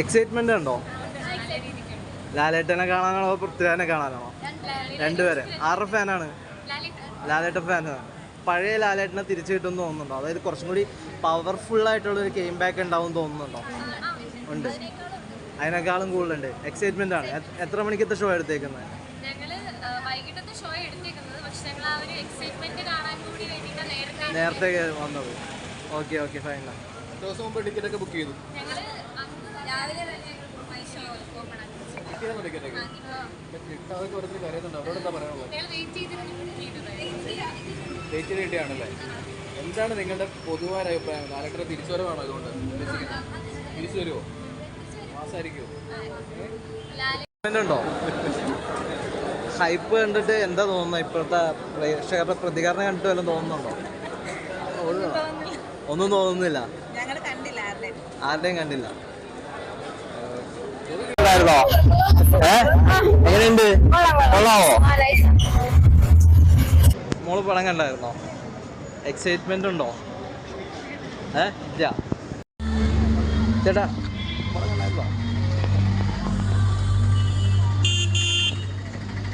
Excitement ഉണ്ടോ? ലാലേട്ടനെ കാണാനാണോ പൃഥ്വിരാജനെ കാണാനാണോ? രണ്ടുപേരെ. ആരുടെ ഫാനാണ്? ലാലേട്ട ഫാനാണ്. പഴയ ലാലേട്ടനെ തിരിച്ചു കിട്ടുമെന്ന് തോന്നുന്നുണ്ടോ? അതായത് കുറച്ചും കൂടി പവർഫുൾ ആയിട്ടുള്ള ഒരു ഗെയിം ബാക്ക് ഉണ്ടാവും തോന്നുന്നുണ്ടോ? ഉണ്ട്. അതിനേക്കാളും കൂടുതലുണ്ട്. എക്സൈറ്റ്മെന്റ് ആണ്. എത്ര മണിക്കത്തെ ഷോ എടുത്തേക്കുന്നത്? ഞങ്ങൾ വൈകിട്ടത്തെ ഷോ എടുത്തേക്കുന്നത് നേരത്തെ നേരത്തെ വന്നത്. ഓക്കെ ഓക്കെ ഫൈൻ ദിവസം മുമ്പ് ടിക്കറ്റ് ഒക്കെ ബുക്ക് ചെയ്തു. ഞങ്ങൾ അന്ന് രാവിലെ തന്നെ ഞങ്ങൾ ഷോ ഓപ്പൺ ആക്കി കിട്ടിയാണോ ടിക്കറ്റ് ഒക്കെ. കിട്ടാതൊക്കെ ഓരോരുത്തർ കരയുന്നുണ്ട്. അവരോട് എന്താ പറയാനുള്ളത്? ഞങ്ങൾ വെയിറ്റ് ചെയ്തിരുന്നു ബുക്ക് ചെയ്തത് ഡേറ്റ് കിട്ടിയാണല്ലേ? എന്താണ് നിങ്ങളുടെ പൊതുവായ അഭിപ്രായം കാലഘട്ടം തിരിച്ചുവരവാണോ അതുകൊണ്ട് ഉദ്ദേശിക്കുന്നത്? തിരിച്ചു വരുമോ മാസമായിരിക്കുമോ ലാലേ ഉണ്ടോ? ഹൈപ്പ് കണ്ടിട്ട് എന്താ തോന്നുന്നത്? ഇപ്പോഴത്തെ പ്രേക്ഷകരുടെ പ്രതികരണം കണ്ടിട്ട് വല്ലതും തോന്നുന്നുണ്ടോ? ഒന്നും തോന്നുന്നില്ല. ആരുടെയും കണ്ടില്ല ോ. എങ്ങനെയുണ്ട്? കൊള്ളാവോ? മോൾ പടം കണ്ടായിരുന്നോ? എക്സൈറ്റ്മെന്റ് ഉണ്ടോ? ഏ? ഇല്ല. ചേട്ടാ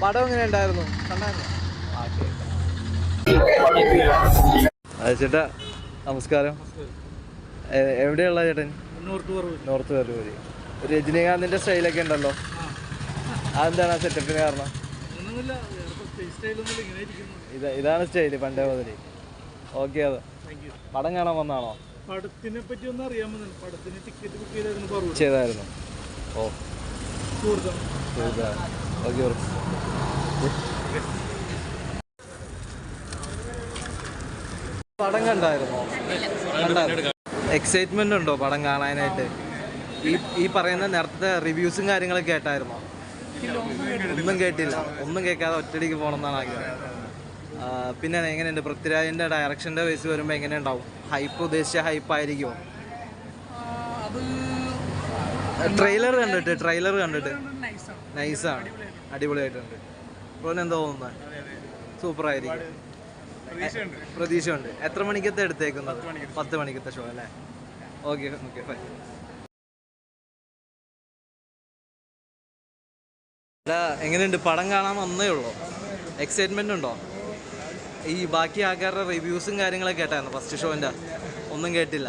പടം എങ്ങനെ ഉണ്ടായിരുന്നു? കണ്ടായിരുന്നു? ചേട്ടാ നമസ്കാരം. എവിടെയുള്ള ചേട്ടൻ? നോർത്ത് കരൂര്. രജനീകാന്തിന്റെ സ്റ്റൈലൊക്കെ ഉണ്ടല്ലോ. അതെന്താണ് ആ സെറ്റപ്പിന് കാരണം? ഇത് ഇതാണ് സ്റ്റൈൽ പണ്ടേ മുതലേ. ഓക്കെ അത്. പടം കാണാൻ വന്നാണോ? പടത്തിനെ പറ്റി ഒന്നും അറിയാമെന്ന് പടത്തിന് ടിക്കറ്റ് ബുക്ക് ചെയ്തായിരുന്നു ചെയ്തായിരുന്നു. ഓ. സുഹൃത്തം ഓക്കെ പടം കണ്ടായിരുന്നോ? എക്സൈറ്റ്മെന്റ് ഉണ്ടോ പടം കാണാനായിട്ട്? ഈ ഈ പറയുന്ന നേരത്തെ റിവ്യൂസും കാര്യങ്ങളൊക്കെ കേട്ടായിരുന്നോ? ഒന്നും കേട്ടില്ല. ഒന്നും കേൾക്കാതെ ഒറ്റടിക്ക് പോകണമെന്നാണ് ആഗ്രഹം. പിന്നെ എങ്ങനെയുണ്ട്? പൃഥ്വിരാജിന്റെ ഡയറക്ഷന്റെ വയസ്സ് വരുമ്പോൾ എങ്ങനെ ഉണ്ടാവും ഹൈപ്പ് ഉദ്ദേശിച്ച ഹൈപ്പ് ആയിരിക്കുമോ ട്രെയിലർ കണ്ടിട്ട് ട്രെയിലർ കണ്ടിട്ട്. നൈസാണ് അടിപൊളിയായിട്ടുണ്ട്. ഇപ്പോൾ എന്താ തോന്നുന്നത് സൂപ്പർ ആയിരിക്കും പ്രതീക്ഷയുണ്ട്. എത്ര മണിക്കത്തെ എടുത്തേക്കുന്നത്? പത്ത് മണിക്കത്തെ ഷോ അല്ലേ? ഓക്കെ ഓക്കെ ഫൈൻ എങ്ങനെയുണ്ട്? പടം കാണാൻ വന്നേ ഉള്ളൂ? എക്സൈറ്റ്മെന്റ് ഉണ്ടോ? ഈ ബാക്കി ആൾക്കാരുടെ റിവ്യൂസും കാര്യങ്ങളൊക്കെ കേട്ടായിരുന്നു? ഫസ്റ്റ് ഷോന്റെ ഒന്നും കേട്ടില്ല.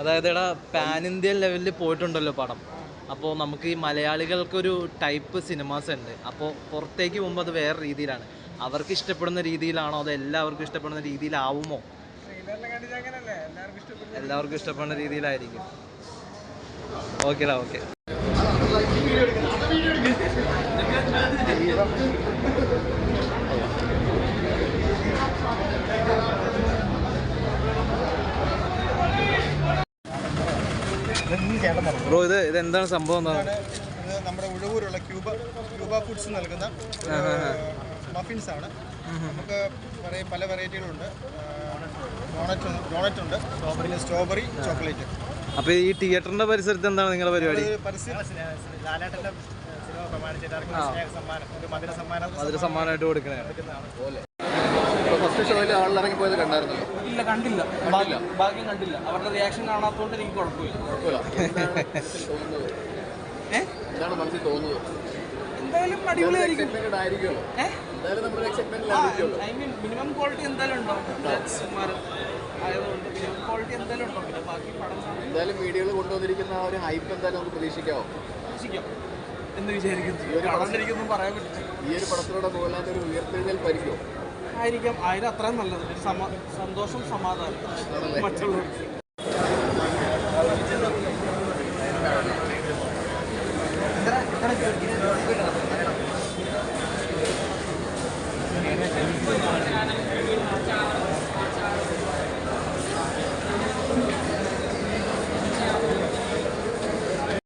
അതായത് എടാ പാൻ ഇന്ത്യൻ ലെവലിൽ പോയിട്ടുണ്ടല്ലോ പടം. അപ്പോൾ നമുക്ക് ഈ മലയാളികൾക്കൊരു ടൈപ്പ് സിനിമാസ് ഉണ്ട്. അപ്പോൾ പുറത്തേക്ക് പോകുമ്പോൾ അത് വേറെ രീതിയിലാണ്. അവർക്ക് ഇഷ്ടപ്പെടുന്ന രീതിയിലാണോ അത് എല്ലാവർക്കും ഇഷ്ടപ്പെടുന്ന രീതിയിലാവുമോ? എല്ലാവർക്കും ഇഷ്ടപ്പെടുന്ന രീതിയിലായിരിക്കും. ഓക്കേടാ ഓക്കെ ബ്രോ ഇത് ഇത് എന്താണ് സംഭവം എന്താണ് ഇത് നമ്മുടെ ഉഴവൂരുള്ള ക്യൂബ ക്യൂബ ഫുഡ്സ് നൽകുന്ന മഫിൻസ് ആണ്. നമുക്ക് കുറേ പല വെറൈറ്റികളുണ്ട്. ഡോണറ്റ് ഡോണറ്റ് ഉണ്ട് പിന്നെ സ്ട്രോബെറി ചോക്ലേറ്റ് അപ്പോൾ ഈ തിയേറ്ററിന്റെ പരിസരത്ത് എന്താണ് നിങ്ങളുടെ പരിപാടി? മധുര സമ്മാനമായിട്ട് കൊടുക്കണേ. ഇപ്പോൾ ഫസ്റ്റ് ഷോയിൽ ഇറങ്ങി പോയത് കണ്ടായിരുന്നല്ലോ ഇല്ല കണ്ടില്ല. കണ്ടില്ല. ഭാഗ്യം കണ്ടില്ല. അവരുടെ റിയാക്ഷൻ കാണാത്തതുകൊണ്ട് എനിക്ക് കുഴപ്പമില്ല. കുഴപ്പമില്ല. എന്താണ് മനസ്സിൽ തോന്നുന്നത്? എന്തായാലും അടിപൊളിയായിരിക്കും. ഐ മീൻ മിനിമം ക്വാളിറ്റി എന്തായാലും ഉണ്ടാവും. സുമാരൻ ആയതുകൊണ്ട് മിനിമം ക്വാളിറ്റി എന്തായാലും ഉണ്ടാവും. പിന്നെ ബാക്കി പടം എന്തായാലും കൊണ്ടുവന്നിരിക്കുന്ന ആ ഒരു ഹൈപ്പ് എന്തായാലും നമുക്ക് എന്ന് വിചാരിക്കുന്നു. കാണാൻ എനിക്കൊന്നും പറയാൻ പറ്റില്ല. ഈ ഒരു പടത്തിലൂടെ മോഹൻലാലിന്റെ ഒരു ഉയർത്തെഴുന്നേൽപ്പായിരിക്കുമോ? ആയിരിക്കാം. അതിന് അത്രയും നല്ലത്. സമ സന്തോഷം സമാധാനം. മറ്റുള്ളവർക്ക്.